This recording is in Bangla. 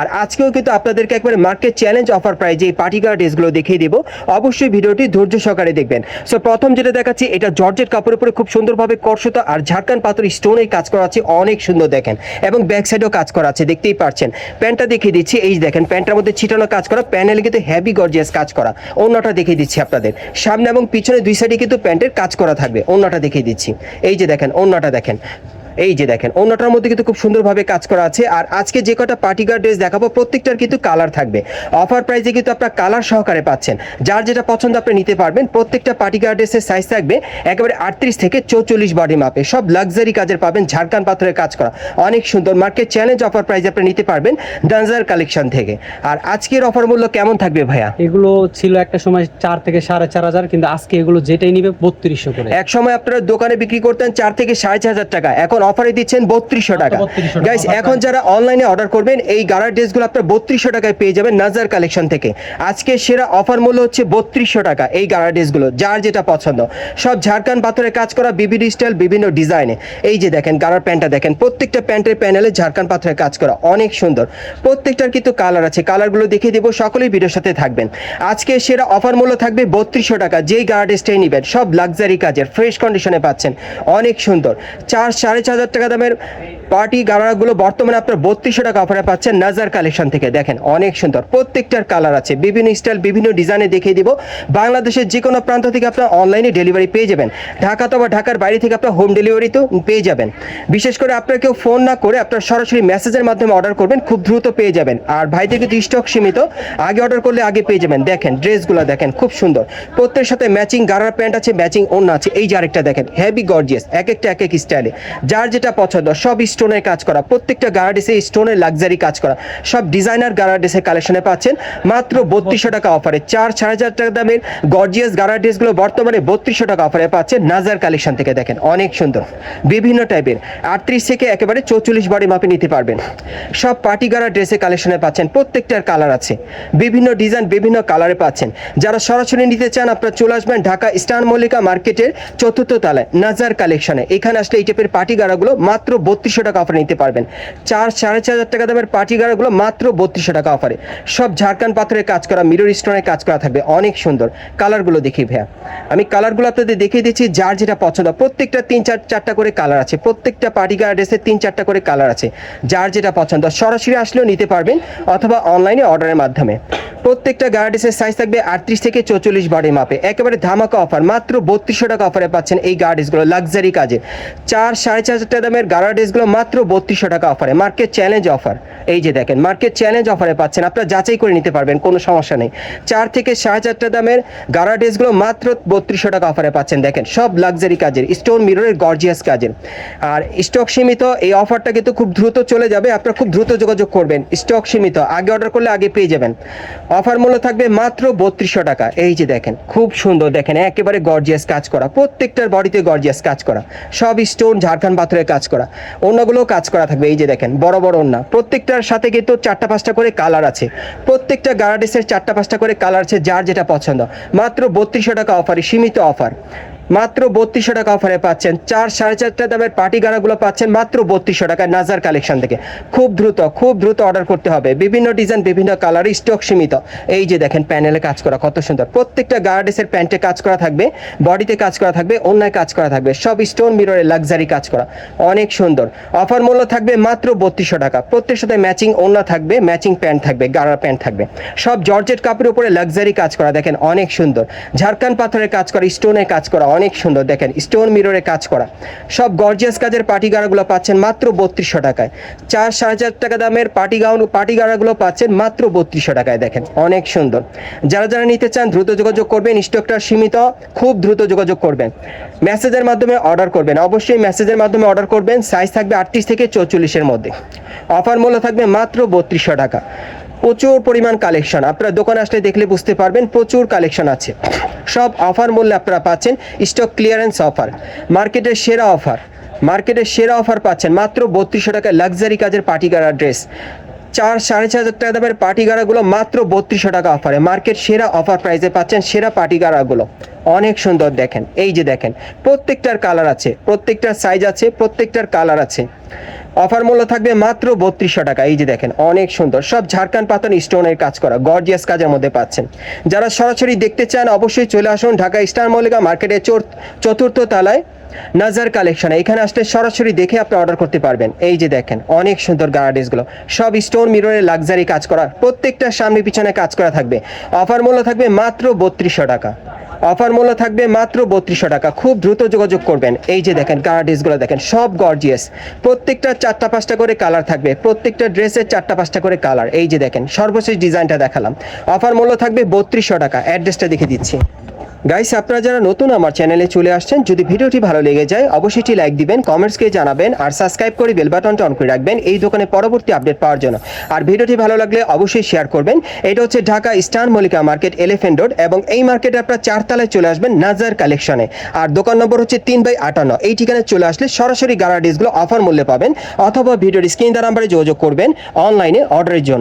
আর আজকেও কিন্তু আপনাদেরকে একবার মার্কেট চ্যালেঞ্জ অফার প্রাইজে এই পার্টিকার ড্রেসগুলো দেখিয়ে দিব। অবশ্যই ভিডিওটি ধৈর্য সহকারে দেখবেন। সো প্রথম যেটা দেখাচ্ছি, এটা জর্জেট কাপড়ের উপরে খুব সুন্দরভাবে কর্ষত আর ঝাড়খান পাথর স্টোনের কাজ করা আছে, অনেক সুন্দর দেখেন। এবং ব্যাক সাইডেও কাজ করা আছে, দেখতেই পারছেন প্যান্টটা দেখিয়ে দিচ্ছি, এই দেখেন প্যান্টের মধ্যে ছিটানো কাজ করা প্যানেলে কিন্তু হেভি গর্জিয়াস কাজ করা। অন্যটা দেখিয়ে দিচ্ছি আপনাদের। সামনে এবং পিছনে দুই সাইডে কিন্তু প্যান্টের কাজ করা থাকবে। অন্যটা দেখিয়ে দিচ্ছি। এই যে দেখেন, অন্যটা দেখেন। এই যে দেখেন অন্যটার মধ্যে কিন্তু খুব সুন্দরভাবে কাজ করা আছে। আর আজকে যে কটা পার্টিকার ড্রেস দেখাবো প্রত্যেকটার কিন্তু কালার থাকবে। অফার প্রাইসে কিন্তু আপনার কালার সহকারে পাচ্ছেন। যার যেটা পছন্দ আপনি নিতে পারবেন প্রত্যেকটা পার্টিকার ড্রেসের সাইজ থাকবে একেবারে আটত্রিশ থেকে চৌচল্লিশ বডি মাপে সব লাক্সারি কাজের পাবেন ঝাড়খান পাথরের কাজ করা। অনেক সুন্দর মার্কেট চ্যালেঞ্জ অফার প্রাইসে আপনি নিতে পারবেন ডান্সার কালেকশন থেকে। আর আজকের অফার মূল্য কেমন থাকবে ভাইয়া? এগুলো ছিল একটা সময় চার থেকে সাড়ে চার হাজার কিন্তু আজকে এগুলো যেটাই নিবে বত্রিশশো করে। এক সময় আপনারা দোকানে বিক্রি করতেন চার থেকে সাড়ে চার হাজার টাকা। এখন অফারে দিচ্ছেন বত্রিশশো টাকা। গাইস এখন যারা অনলাইনে অর্ডার করবেন এই গাড়া ড্রেসগুলো আপনার বত্রিশশো টাকায় পেয়ে যাবেন নাজার কালেকশন থেকে। আজকে সেরা অফার মূল্য হচ্ছে বত্রিশশো টাকা এই গাড়া ড্রেসগুলো যার যেটা পছন্দ। সব ঝাড়খান্ড পাথরের কাজ করা বিভিন্ন স্টাইল বিভিন্ন ডিজাইনে এই যে দেখেন গাড়ার প্যান্টটা দেখেন প্রত্যেকটা প্যান্টের প্যানেলে ঝাড়খান্ড পাথরের কাজ করা অনেক সুন্দর। প্রত্যেকটার কিন্তু কালার আছে কালারগুলো দেখিয়ে দেবো সকলেই ভিডিওর সাথে থাকবেন। আজকে সেরা অফার মূল্য থাকবে বত্রিশশো টাকা যেই গাড়া ড্রেসটাই নেবেন সব লাক্সারি কাজের ফ্রেশ কন্ডিশনে পাচ্ছেন অনেক সুন্দর। চার সাড়ে হাজার টাকা দামের পার্টি গাড়াগুলো বর্তমানে আপনার বত্রিশশো টাকা অফারে পাচ্ছেন নাজার কালেকশন থেকে। দেখেন, অনেক সুন্দর। প্রত্যেকটার কালার আছে। বিভিন্ন স্টাইল, বিভিন্ন ডিজাইনে দেখিয়ে দিব। বাংলাদেশের যে কোনো প্রান্ত থেকে আপনার অনলাইনে ডেলিভারি পেয়ে যাবেন। ঢাকা অথবা ঢাকার বাইরে থেকে আপনার হোম ডেলিভারি তো পেয়ে যাবেন। বিশেষ করে আপনার কেউ ফোন না করে আপনার সরাসরি মেসেজের মাধ্যমে অর্ডার করবেন, খুব দ্রুত পেয়ে যাবেন। আর ভাইদের কিন্তু স্টক সীমিত, আগে অর্ডার করলে আগে পেয়ে যাবেন। দেখেন, ড্রেসগুলো দেখেন, খুব সুন্দর। প্রত্যেকের সাথে ম্যাচিং গারার প্যান্ট আছে ম্যাচিং ওড়না আছে। এই যে আরেকটা দেখেন হেভি গর্জিয়াস এক একটা এক এক স্টাইলে যার যেটা পছন্দ, সব স্টোনের কাজ করা। প্রত্যেকটা গারাডিসে স্টোনের লাক্সারি কাজ করা। সব ডিজাইনার গারাডিসের কালেকশনে পাচ্ছেন। মাত্র বত্রিশশো টাকা অফারে। চার চার টাকা দামের গর্জিয়াস গারাডিসগুলো বর্তমানে বত্রিশশো টাকা অফারে পাচ্ছেন নাজার কালেকশন থেকে দেখেন। অনেক সুন্দর। বিভিন্ন টাইপের। আটত্রিশ থেকে একেবারে চৌচল্লিশ বডি মাপে নিতে পারবেন। সব পার্টি গারা ড্রেসের কালেকশনে পাচ্ছেন। প্রত্যেকটার কালার আছে। বিভিন্ন ডিজাইন, বিভিন্ন কালারে পাচ্ছেন। যারা সরাসরি নিতে চান, আপনারা চলে আসবেন ঢাকা স্টার মল্লিকা মার্কেটের চতুর্থ তলায়, নাজার কালেকশনে। এখানে আসলে এই টাইপের পার্টি গাড়াগুলো মাত্র বত্রিশশো টাকা অফারে নিতে পারবেন। চার, সাড়ে চার হাজার টাকা দামের পার্টি গাড়াগুলো মাত্র বত্রিশশো টাকা অফারে সব ঝাড়খান পাথরের কাজ করা মিরর স্টোনের কাজ করা থাকবে। অনেক সুন্দর। কালারগুলো দেখি ভাইয়া। আমি কালারগুলো আপনাদের দেখিয়ে দিচ্ছি, যার যেটা পছন্দ। প্রত্যেকটা তিন, চার, চারটা করে কালার আছে। প্রত্যেকটা পার্টি গাড়া ড্রেসের তিন, চারটা করে কালার আছে। যার যেটা পছন্দ, সরাসরি আসলেও নিতে পারবেন অথবা অনলাইনে অর্ডারের মাধ্যমে। প্রত্যেকটা গার্ডেসের সাইজ থাকবে আটত্রিশ থেকে চৌচল্লিশ বডি মাপে। একেবারে ধামাকা অফার মাত্র বত্রিশশো টাকা অফারে পাচ্ছেন এই গার্ডেসগুলো লাক্সারি কাজে চার, সাড়ে চার হাজার টাকা দামের গার্ডেসগুলো মাত্র বত্রিশশো টাকা অফারে। মার্কেট চ্যালেঞ্জ অফার এই যে দেখেন মার্কেট চ্যালেঞ্জ অফারে পাচ্ছেন। আপনারা যাচাই করে নিতে পারবেন, কোনো সমস্যা নেই। চার থেকে সাড়ে চারটা দামের গাড়া ড্রেসগুলো মাত্র বত্রিশশো টাকা অফারে পাচ্ছেন। দেখেন, সব লাক্সারি কাজের স্টোন মিররের গর্জিয়াস কাজের। আর স্টক সীমিত, এই অফারটা কিন্তু খুব দ্রুত চলে যাবে। আপনারা খুব দ্রুত যোগাযোগ করবেন স্টক সীমিত। আগে অর্ডার করলে আগে পেয়ে যাবেন। অফার মূল্য থাকবে মাত্র বত্রিশশো টাকা। এই যে দেখেন, খুব সুন্দর দেখেন, একেবারে গর্জিয়াস কাজ করা। প্রত্যেকটার বডিতে গর্জিয়াস কাজ করা। সব স্টোন ঝাড়খান পাথরের কাজ করা। অন্যগুলোও কাজ করা থাকবে, এই যে দেখেন, বড় বড় ওড়না প্রত্যেকটার সাথে কিন্তু চারটা পাঁচটা করে কালার আছে। প্রত্যেকটা গার্ডেসের চারটা পাঁচটা করে কালার আছে যার যেটা পছন্দ। মাত্র বত্রিশশো টাকা অফারে সীমিত অফার মাত্র বত্রিশশো টাকা অফারে পাচ্ছেন। চার সাড়ে চারটা দামের পার্টি গানাগুলো পাচ্ছেন মাত্র বত্রিশশো টাকায় নাজার কালেকশন থেকে। খুব দ্রুত খুব দ্রুত অর্ডার করতে হবে। বিভিন্ন ডিজাইন বিভিন্ন কালার স্টক সীমিত। এই যে দেখেন প্যানেলে কাজ করা, কত সুন্দর। প্রত্যেকটা গার্ডেসের প্যান্টে কাজ করা থাকবে বডিতে কাজ করা থাকবে, অন্যায় কাজ করা থাকবে। সব স্টোন মিররে লাক্সারি কাজ করা। অনেক সুন্দর। অফার মূল্য থাকবে মাত্র বত্রিশশো টাকা। প্রত্যেক সাথে ম্যাচিং ওন্না থাকবে ম্যাচিং প্যান্ট থাকবে, গাড়ার প্যান্ট থাকবে। সব জর্জেট কাপড়ের উপরে লাক্সারি কাজ করা, দেখেন অনেক সুন্দর। ঝাড়খান পাথরের কাজ করা স্টোনের কাজ করা অনেক সুন্দর। দেখেন স্টোন মিররে কাজ করা। সব গর্জিয়াস কাজের পার্টি গাড়াগুলো পাচ্ছেন মাত্র বত্রিশশো টাকায়। চার সাড়ে চার টাকা দামের পার্টি গাউন পার্টি গাড়াগুলো পাচ্ছেন মাত্র বত্রিশশো টাকায়, দেখেন, অনেক সুন্দর। যারা যারা নিতে চান দ্রুত যোগাযোগ করবেন, স্টকটা সীমিত, খুব দ্রুত যোগাযোগ করবেন। মেসেজের মাধ্যমে অর্ডার করবেন। অবশ্যই মেসেজের মাধ্যমে অর্ডার করবেন। সাইজ থাকবে আটত্রিশ থেকে চৌচল্লিশের মধ্যে। অফার মূল্য থাকবে মাত্র বত্রিশশো টাকা। প্রচুর পরিমাণ কালেকশন আপনারা দোকানে আসলে দেখলে বুঝতে পারবেন, প্রচুর কালেকশন আছে। সব অফার মূল্যে আপনারা পাচ্ছেন স্টক ক্লিয়ারেন্স অফার মার্কেটের সেরা অফার মার্কেটের সেরা অফার পাচ্ছেন মাত্র বত্রিশশো টাকায় লাক্সারি কাজের পার্টি গাড়া ড্রেস চার, সাড়ে চার হাজার টাকা দামের পার্টি গাড়াগুলো মাত্র বত্রিশশো টাকা অফারে মার্কেট সেরা অফার প্রাইসে পাচ্ছেন সেরা পার্টি গাড়াগুলো অনেক সুন্দর দেখেন, এই যে দেখেন, প্রত্যেকটার কালার আছে, প্রত্যেকটার সাইজ আছে, প্রত্যেকটার কালার আছে। অফার মূল্য থাকবে মাত্র বত্রিশশো টাকা। এই যে দেখেন, অনেক সুন্দর। সব ঝাড়খান পাতান স্টোনের কাজ করা, গর্জিয়াস কাজের মধ্যে পাচ্ছেন। যারা সরাসরি দেখতে চান, অবশ্যই চলে আসুন ঢাকা স্টার মল্লিকা মার্কেটের চতুর্থ তলায় নাজার কালেকশন। এখানে আসলে সরাসরি দেখে আপনি অর্ডার করতে পারবেন। এই যে দেখেন, অনেক সুন্দর গার্ডেসগুলো সব স্টোন, মিররের লাক্সারি কাজ করা। প্রত্যেকটা সামনে পিছনে কাজ করা থাকবে। অফার মূল্য থাকবে মাত্র বত্রিশশো টাকা। অফার মূল্য থাকবে মাত্র বত্রিশশো টাকা। খুব দ্রুত যোগাযোগ করবেন। এই যে দেখেন, কালার ড্রেসগুলো দেখেন, সব গর্জিয়াস প্রত্যেকটা চারটা পাঁচটা করে কালার থাকবে। প্রত্যেকটা ড্রেসের চারটা পাঁচটা করে কালার। এই যে দেখেন, সর্বশেষ ডিজাইনটা দেখালাম। অফার মূল্য থাকবে বত্রিশশো টাকা। অ্যাড্রেসটা দেখে দিচ্ছি। গাইস আপনারা যারা নতুন আমার চ্যানেলে চলে আসছেন, যদি ভিডিওটি ভালো লেগে যায়, অবশ্যই লাইক দিবেন কমেন্টসকে জানাবেন, আর সাবস্ক্রাইব করে বেল বাটনটা অন করে রাখবেন এই দোকানে পরবর্তী আপডেট পাওয়ার জন্য। আর ভিডিওটি ভালো লাগলে অবশ্যই শেয়ার করবেন। এটা হচ্ছে Dhaka star Mallika market elephant road এবং এই মার্কেটে আপনারা চারতলায় চলে আসবেন নাজার কালেকশনে আর দোকান নম্বর হচ্ছে তিন বাই আটান্ন। এই ঠিকানায় চলে আসলে সরাসরি গাড়া ডিসগুলো অফার মূল্যে পাবেন, অথবা ভিডিওর স্ক্রিন দ্বারা নাম্বারে যোগাযোগ করবেন অনলাইনে অর্ডারের জন্য।